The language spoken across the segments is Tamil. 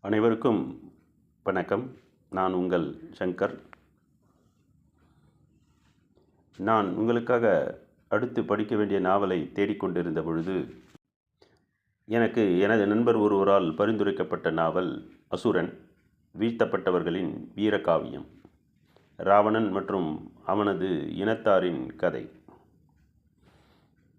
அனைவருக்கும் வணக்கம். நான் உங்கள் சங்கர். நான் உங்களுக்காக அடுத்து படிக்க வேண்டிய நாவலை தேடிக்கொண்டிருந்த பொழுது எனக்கு எனது நண்பர் ஒருவரால் பரிந்துரைக்கப்பட்ட நாவல் அசுரன் வீழ்த்தப்பட்டவர்களின் வீரகாவியம் ராவணன் மற்றும் அவனது இனத்தாரின் கதை.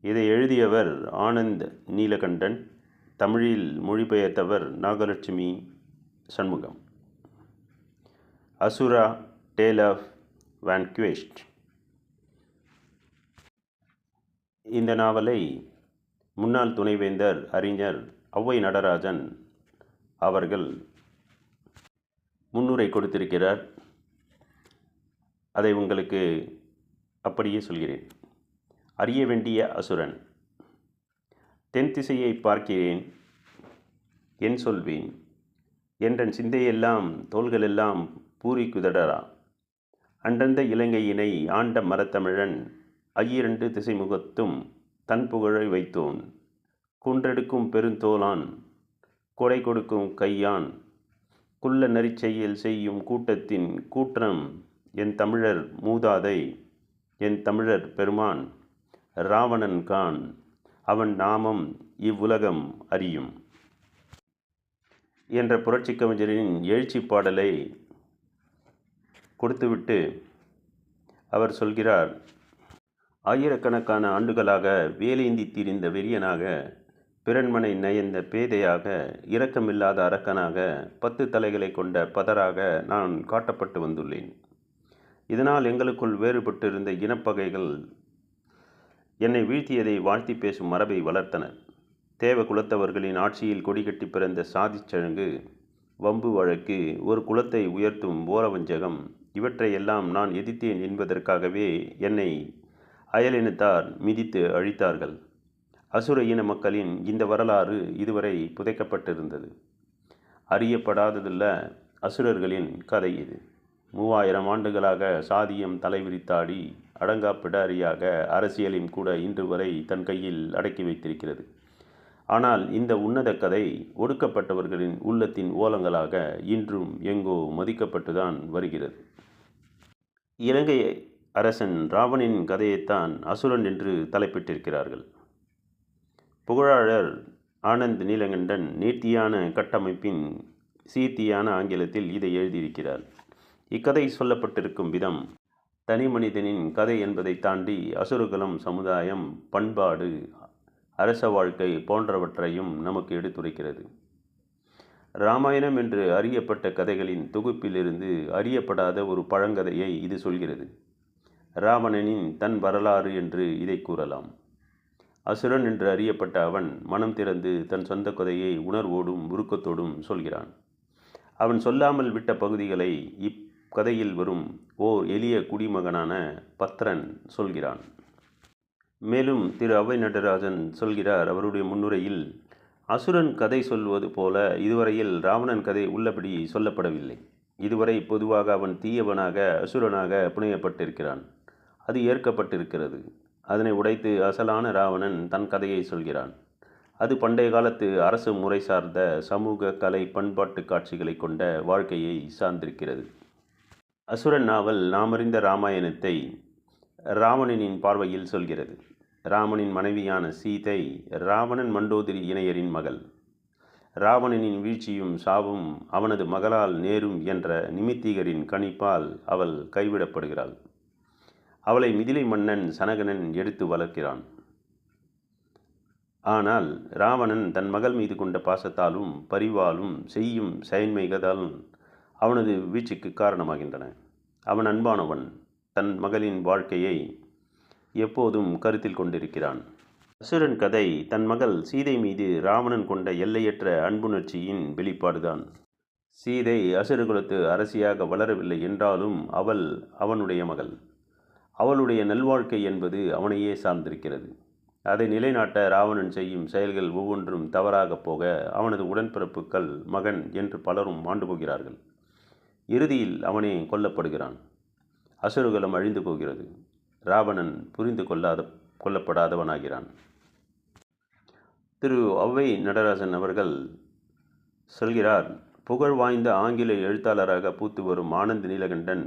இதை எழுதியவர் ஆனந்த் நீலகண்டன். தமிழில் மொழிபெயர்த்தவர் Nagalakshmi Shanmugam. Asura tale of vanquished. இந்த நாவலை முன்னாள் துணைவேந்தர் அறிஞர் ஔவை நடராஜன் அவர்கள் முன்னுரை கொடுத்திருக்கிறார். அதை உங்களுக்கு அப்படியே சொல்கிறேன். அறிய வேண்டிய அசுரன். தென் திசையை பார்க்கிறேன் என் சொல்வேன். என்றன் சிந்தையெல்லாம் தோள்களெல்லாம் பூரி குதடரா. அன்றந்த இலங்கையினை ஆண்ட மரத்தமிழன் ஐயிரண்டு திசைமுகத்தும் தன் புகழை வைத்தோன். குன்றெடுக்கும் பெருந்தோளான் கொடை கொடுக்கும் கையான் குள்ள நரிச்செயல் செய்யும் கூட்டத்தின் கூற்றம் என் தமிழர் மூதாதை என் தமிழர் பெருமான் ராவணன் கான். அவன் நாமம் இவ்வுலகம் அறியும். என்ற புரட்சி கவிஞரின் எழுச்சி பாடலை கொடுத்துவிட்டு அவர் சொல்கிறார் ஆயிரக்கணக்கான ஆண்டுகளாக வேலேந்தி திரிந்த வெறியனாக பிறன்மனை நயந்த பேதையாக இரக்கமில்லாத அரக்கனாக பத்து தலைகளை கொண்ட பதராக நான் காட்டப்பட்டு வந்துள்ளேன். இதனால் எங்களுக்குள் வேறுபட்டிருந்த இனப்பகைகள் என்னை வீழ்த்தியதை வாழ்த்தி பேசும் மரபை வளர்த்தனர். தேவ குலத்தவர்களின் ஆட்சியில் கொடிகட்டி பிறந்த சாதிச்சழங்கு வம்பு வழக்கு ஒரு குலத்தை உயர்த்தும் ஓரவஞ்சகம் இவற்றையெல்லாம் நான் எதிர்த்தேன் என்பதற்காகவே என்னை அயலினத்தார் மிதித்து அழித்தார்கள். அசுர இன மக்களின் இந்த வரலாறு இதுவரை புதைக்கப்பட்டிருந்தது. அறியப்படாததுள்ள அசுரர்களின் கதை இது. மூவாயிரம் ஆண்டுகளாக சாதியம் தலைவிரித்தாடி அடங்கா பிடாரியாக அரசியலையும் கூட இன்று வரை தன் கையில் அடக்கி வைத்திருக்கிறது. ஆனால் இந்த உன்னத கதை ஒடுக்கப்பட்டவர்களின் உள்ளத்தின் ஓலங்களாக இன்றும் எங்கோ மதிக்கப்பட்டுதான் வருகிறது. இலங்கை அரசன் ராவணின் கதையைத்தான் அசுரன் என்று தலைப்பிட்டிருக்கிறார்கள். புகழாளர் ஆனந்த் நீலகண்டன் நீர்த்தியான கட்டமைப்பின் சீர்த்தியான ஆங்கிலத்தில் இதை எழுதியிருக்கிறார். இக்கதை சொல்லப்பட்டிருக்கும் விதம். தனி மனிதனின் கதை என்பதை தாண்டி அசுரகுலம் சமுதாயம் பண்பாடு அரச வாழ்க்கை போன்றவற்றையும் நமக்கு எடுத்துரைக்கிறது. ராமாயணம் என்று அறியப்பட்ட கதைகளின் தொகுப்பிலிருந்து அறியப்படாத ஒரு பழங்கதையை இது சொல்கிறது. ராவணனின் தன் வரலாறு என்று இதை கூறலாம். அசுரன் என்று அறியப்பட்ட அவன் மனம் திறந்து தன் சொந்த கதையை உணர்வோடும் உருக்கத்தோடும் சொல்கிறான். அவன் சொல்லாமல் விட்ட பகுதிகளை இப் கதையில் வரும் ஓர் எளிய குடிமகனான பத்ரன் சொல்கிறான். மேலும் திரு அவை நடராஜன் சொல்கிறார் அவருடைய முன்னுரையில் அசுரன் கதை சொல்வது போல இதுவரையில் ராவணன் கதை உள்ளபடி சொல்லப்படவில்லை. இதுவரை பொதுவாக அவன் தீயவனாக அசுரனாக புனையப்பட்டிருக்கிறான். அது ஏற்கப்பட்டிருக்கிறது. அதனை உடைத்து அசலான ராவணன் தன் கதையை சொல்கிறான். அது பண்டைய காலத்து அரசு முறை சார்ந்த சமூக கலை பண்பாட்டு காட்சிகளை கொண்ட வாழ்க்கையை சார்ந்திருக்கிறது. அசுரன் நாவல் நாமறிந்த ராமாயணத்தை ராவணனின் பார்வையில் சொல்கிறது. ராமனின் மனைவியான சீதை ராவணன் மண்டோதிரி இணையரின் மகள். ராவணனின் வீழ்ச்சியும் சாவும் அவனது மகளால் நேரும் என்ற நிமித்திகரின் கணிப்பால் அவள் கைவிடப்படுகிறாள். அவளை மிதிலை மன்னன் சனகனன் எடுத்து வளர்க்கிறான். ஆனால் ராவணன் தன் மகள் மீது கொண்ட பாசத்தாலும் பரிவாலும் செய்யும் செயன்மைகளாலும் அவனது வீழ்ச்சிக்கு காரணமாகின்றன. அவன் அன்பானவன் தன் மகளின் வாழ்க்கையை எப்போதும் கருத்தில் கொண்டிருக்கிறான். அசுரன் கதை தன் மகள் சீதை மீது ராவணன் கொண்ட எல்லையற்ற அன்புணர்ச்சியின் வெளிப்பாடுதான். சீதை அசுரகுலத்து அரசியாக வளரவில்லை என்றாலும் அவள் அவனுடைய மகள். அவளுடைய நல்வாழ்க்கை என்பது அவனையே சார்ந்திருக்கிறது. அதை நிலைநாட்ட ராவணன் செய்யும் செயல்கள் ஒவ்வொன்றும் தவறாக போக அவனது உடன்பிறப்புக்கள் மகன் என்று பலரும் மாண்டு போகிறார்கள். இறுதியில் அவனே கொல்லப்படுகிறான். அசுரகுலம் அழிந்து போகிறது. ராவணன் புரிந்து கொள்ளாத கொல்லப்படாதவனாகிறான். திரு ஔவை நடராஜன் அவர்கள் சொல்கிறார் புகழ் வாய்ந்த ஆங்கில எழுத்தாளராக பூத்து வரும் ஆனந்த் நீலகண்டன்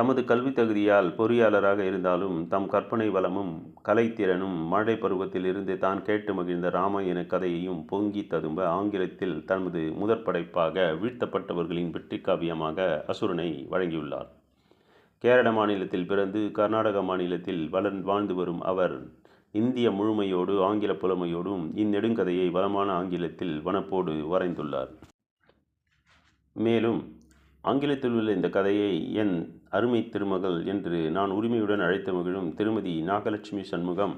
தமது கல்வி தகுதியால் பொறியாளராக இருந்தாலும் தம் கற்பனை வளமும் கலைத்திறனும் மழை பருவத்தில் இருந்து தான் கேட்டு மகிழ்ந்த ராமாயண கதையையும் பொங்கி ததும்ப ஆங்கிலத்தில் தமது முதற் படைப்பாக வீழ்த்தப்பட்டவர்களின் வெற்றி காவியமாக அசுரனை வழங்கியுள்ளார். கேரள மாநிலத்தில் பிறந்து கர்நாடக மாநிலத்தில் வளர்ந்து வாழ்ந்து வரும் அவர் இந்திய முழுமையோடு ஆங்கில புலமையோடும் இந்நெடுங்கதையை வளமான ஆங்கிலத்தில் வனப்போடு வரைந்துள்ளார். மேலும் ஆங்கிலத்தில் உள்ள இந்த கதையை என் அருமை திருமகள் என்று நான் உரிமையுடன் அழைத்து மகிழும் திருமதி நாகலட்சுமி சண்முகம்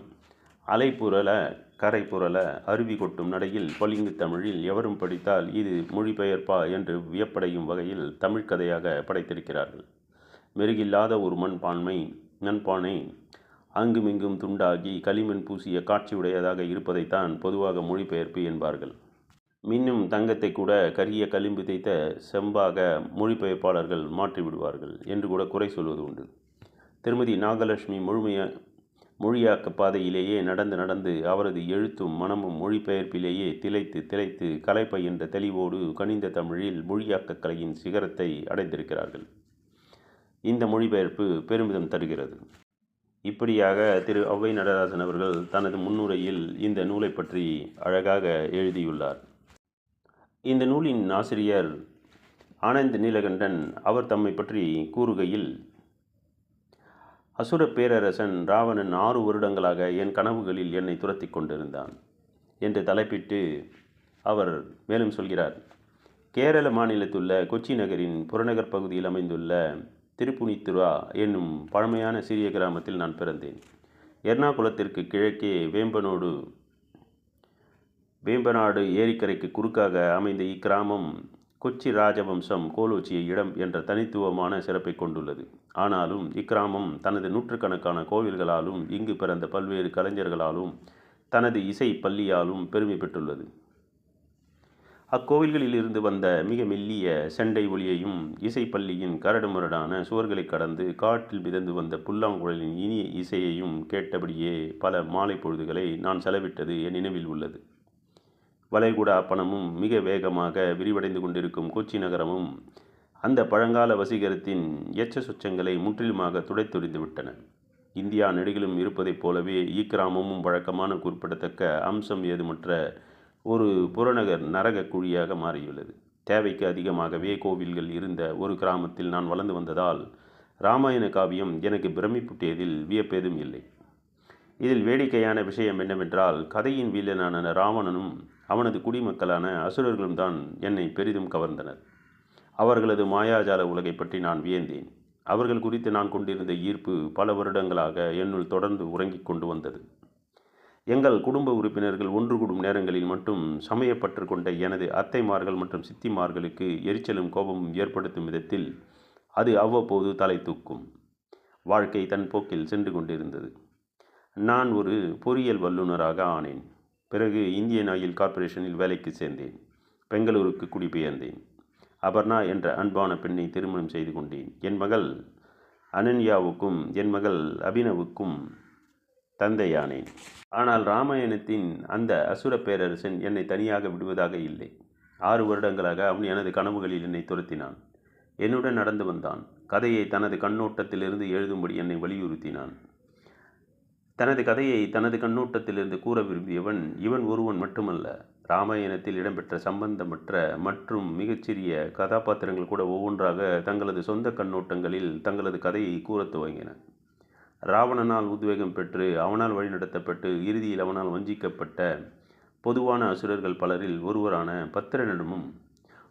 அலை புரள கரை புரள அருவி கொட்டும் நடையில் பளிங்கு தமிழில் எவரும் படித்தால் இது மொழிபெயர்ப்பா என்று வியப்படையும் வகையில் தமிழ் கதையாக படைத்திருக்கிறார்கள். மெருகில்லாத ஒரு மண்பான்மை நண்பானை அங்குமிங்கும் துண்டாகி களிமண் பூசிய காட்சியுடையதாக இருப்பதைத்தான் பொதுவாக மொழிபெயர்ப்பு என்பார்கள். மின்னும் தங்கத்தை கூட கரிய களிம்பு தேய்த்த செம்பாக மொழிபெயர்ப்பாளர்கள் மாற்றிவிடுவார்கள் என்று கூட குறை சொல்வது உண்டு. திருமதி நாகலட்சுமி முழுமைய மொழியாக்க பாதையிலேயே நடந்து நடந்து அவரது எழுத்தும் மனமும் மொழிபெயர்ப்பிலேயே திளைத்து திளைத்து கலைப்பயின்ற தெளிவோடு கனிந்த தமிழில் மொழியாக்க கலையின் சிகரத்தை அடைந்திருக்கிறார்கள். இந்த மொழிபெயர்ப்பு பெருமிதம் தருகிறது. இப்படியாக திரு ஔவை நடராஜன் அவர்கள் தனது முன்னுரையில் இந்த நூலை பற்றி அழகாக எழுதியுள்ளார். இந்த நூலின் ஆசிரியர் ஆனந்த் நீலகண்டன் அவர் தம்மை பற்றி கூறுகையில் அசுர பேரரசன் ராவணன் ஆறு வருடங்களாக என் கனவுகளில் என்னை துரத்தி கொண்டிருந்தான் என்று தலைப்பிட்டு அவர் மேலும் சொல்கிறார். கேரள மாநிலத்துள்ள கொச்சி நகரின் புறநகர் பகுதியில் அமைந்துள்ள திருப்புனித்துரா என்னும் பழமையான சிறிய கிராமத்தில் நான் பிறந்தேன். எர்ணாகுளத்திற்கு கிழக்கே வேம்பனோடு வேம்பநாடு ஏரிக்கரைக்கு குறுக்காக அமைந்த இக்கிராமம் கொச்சி ராஜவம்சம் கோலோச்சிய இடம் என்ற தனித்துவமான சிறப்பை கொண்டுள்ளது. ஆனாலும் இக்கிராமம் தனது நூற்றுக்கணக்கான கோவில்களாலும் இங்கு பிறந்த பல்வேறு கலைஞர்களாலும் தனது இசை பள்ளியாலும் பெருமை பெற்றுள்ளது. அக்கோவில்களில் இருந்து வந்த மிக மெல்லிய செண்டை ஒளியையும் இசைப்பள்ளியின் கரடுமுரடான சுவர்களை கடந்து காற்றில் மிதந்து வந்த புல்லாங்குழலின் இனிய இசையையும் கேட்டபடியே பல மாலை பொழுதுகளை நான் செலவிட்டது என் நினைவில் உள்ளது. வளைகுடா பணமும் மிக வேகமாக விரிவடைந்து கொண்டிருக்கும் கொச்சி நகரமும் அந்த பழங்கால வசீகரத்தின் எச்ச சுச்சங்களை முற்றிலுமாக துடைத்தொறிந்துவிட்டன இந்தியா நெடுகிலும் இருப்பதைப் போலவே இக்கிராமமும் வழக்கமான குறிப்பிடத்தக்க அம்சம் ஏதுமற்ற ஒரு புறநகர் நரக குழியாக மாறியுள்ளது. தேவைக்கு அதிகமாகவே கோவில்கள் இருந்த ஒரு கிராமத்தில் நான் வளர்ந்து வந்ததால் ராமாயண காவியம் எனக்கு பிரமிப்புட்டியதில் வியப்பேதும் இல்லை. இதில் வேடிக்கையான விஷயம் என்னவென்றால் கதையின் வீலனான ராவணனும் அவனது குடிமக்களான அசுரர்களும் தான் என்னை பெரிதும் கவர்ந்தனர். அவர்களது மாயாஜால உலகை பற்றி நான் வியந்தேன். அவர்கள் குறித்து நான் கொண்டிருந்த ஈர்ப்பு பல வருடங்களாக என்னுள் தொடர்ந்து உறங்கிக் கொண்டு வந்தது. எங்கள் குடும்ப உறுப்பினர்கள் ஒன்று கூடும் நேரங்களில் மட்டும் சமயப்பற்று கொண்ட எனது அத்தைமார்கள் மற்றும் சித்திமார்களுக்கு எரிச்சலும் கோபமும் ஏற்படுத்தும் விதத்தில் அது அவ்வப்போது தலை தூக்கும். வாழ்க்கை தன் போக்கில் சென்று கொண்டிருந்தது. நான் ஒரு பொறியியல் வல்லுநராக ஆனேன். பிறகு இந்தியன் ஆயில் கார்ப்பரேஷனில் வேலைக்கு சேர்ந்தேன். பெங்களூருக்கு குடிபெயர்ந்தேன். அபர்ணா என்ற அன்பான பெண்ணை திருமணம் செய்து கொண்டேன். என் மகள் அனன்யாவுக்கும் என் மகள் அபினவுக்கும் தந்தையானேன். ஆனால் ராமாயணத்தின் அந்த அசுர பேரரசன் என்னை தனியாக விடுவதாக இல்லை. ஆறு வருடங்களாக அவன் எனது கனவுகளில் என்னை துரத்தினான். என்னுடன் நடந்து வந்தான். கதையை தனது கண்ணோட்டத்திலிருந்து எழுதும்படி என்னை வலியுறுத்தினான். தனது கதையை தனது கண்ணோட்டத்திலிருந்து கூற விரும்பியவன் இவன் ஒருவன் மட்டுமல்ல. ராமாயணத்தில் இடம்பெற்ற சம்பந்தமற்ற மற்றும் மிகச்சிறிய கதாபாத்திரங்கள் கூட ஒவ்வொன்றாக தங்களது சொந்த கண்ணோட்டங்களில் தங்களது கதையை கூறத் துவங்கின ராவணனால் உத்வேகம் பெற்று அவனால் வழிநடத்தப்பட்டு இறுதியில் அவனால் வஞ்சிக்கப்பட்ட பொதுவான அசுரர்கள் பலரில் ஒருவரான பத்திரனிடமும்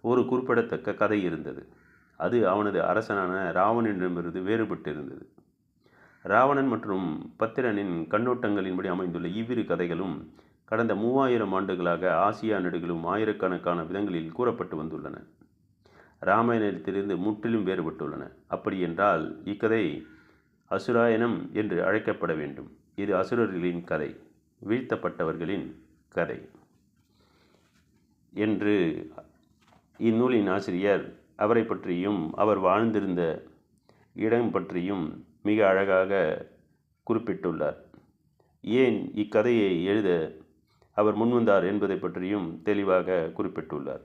ஒரு குறிப்பிடத்தக்க கதை இருந்தது. அது அவனது அரசனான ராவணனிடமிருந்து வேறுபட்டிருந்தது. ராவணன் மற்றும் பத்திரனின் கண்ணோட்டங்களின்படி அமைந்துள்ள இவ்விரு கதைகளும் கடந்த மூவாயிரம் ஆண்டுகளாக ஆசியா நடுகளும் ஆயிரக்கணக்கான விதங்களில் கூறப்பட்டு வந்துள்ளன. ராமாயணத்திலிருந்து முற்றிலும் வேறுபட்டுள்ளன. அப்படியென்றால் இக்கதை அசுராயணம் என்று அழைக்கப்பட வேண்டும். இது அசுரர்களின் கதை வீழ்த்தப்பட்டவர்களின் கதை என்று இந்நூலின் ஆசிரியர் அவரை பற்றியும் அவர் வாழ்ந்திருந்த இடம் பற்றியும் மிக அழகாக குறிப்பிட்டுள்ளார். ஏன் இக்கதையை எழுத அவர் முன்வந்தார் என்பதை பற்றியும் தெளிவாக குறிப்பிட்டுள்ளார்.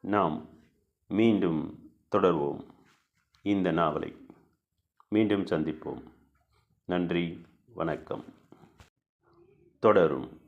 நாம் மீண்டும் தொடர்வோம் இந்த நாவலை. மீண்டும் சந்திப்போம். நன்றி வணக்கம். தொடரும்.